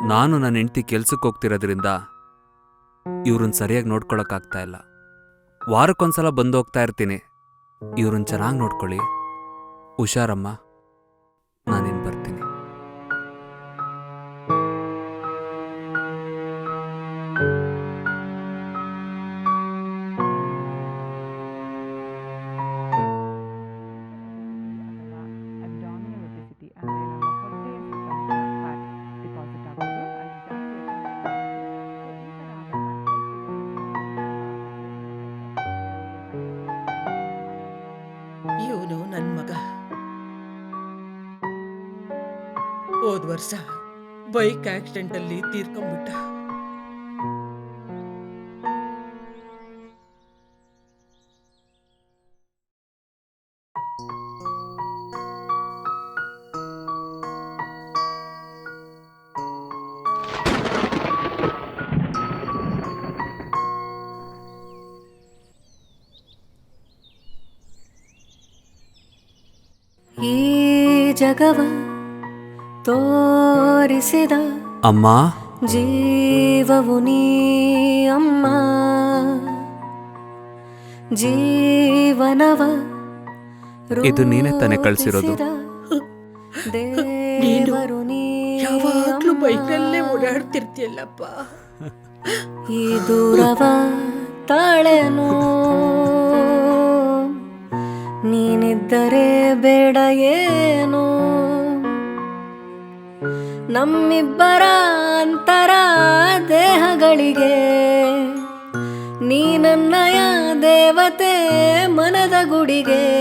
ನಾನು ನನ್ನ ಹೆಂಡ್ತಿ ಕೆಲ್ಸಕ್ಕೆ ಹೋಗ್ತಿರೋದ್ರಿಂದ ಇವ್ರನ್ನ ಸರಿಯಾಗಿ ನೋಡ್ಕೊಳಕ್ಕಾಗ್ತಾ ಇಲ್ಲ. ವಾರಕ್ಕೊಂದ್ಸಲ ಬಂದು ಹೋಗ್ತಾ ಇರ್ತೀನಿ. ಇವ್ರನ್ನ ಚೆನ್ನಾಗಿ ನೋಡ್ಕೊಳ್ಳಿ. ಹುಷಾರಮ್ಮ. ನಾನಿನ್ ಹೋದ್ ವರ್ಷ ಬೈಕ್ ಆಕ್ಸಿಡೆಂಟ್ ಅಲ್ಲಿ ತೀರ್ಕೊಂಡ್ಬಿಟ್ಟ ಈ ಜಗವ ತೋರಿಸಿದ ಅಮ್ಮ. ಜೀವವು ನೀ ಅಮ್ಮ. ಜೀವನವ ಇದು ನೀನೆ ತಾನೇ ಕಳಿಸಿರೋದು. ದೇವರು ನೀ ಯಾವಾಗ್ಲೂ ಬೈಕಲ್ಲೇ ಬೈಕ್ನಲ್ಲೇ ಓಡಾಡ್ತಿರ್ತೀಯಲ್ಲಪ್ಪ. ಈ ದೂರವ ತಾಳೆನು. ನೀನಿದ್ದರೆ ಬೇಡ ಏನು. ನಮ್ಮಿಬ್ಬರ ಅಂತರ ದೇಹಗಳಿಗೆ. ನೀನನ್ನಯ ದೇವತೆ ಮನದ ಗುಡಿಗೆ.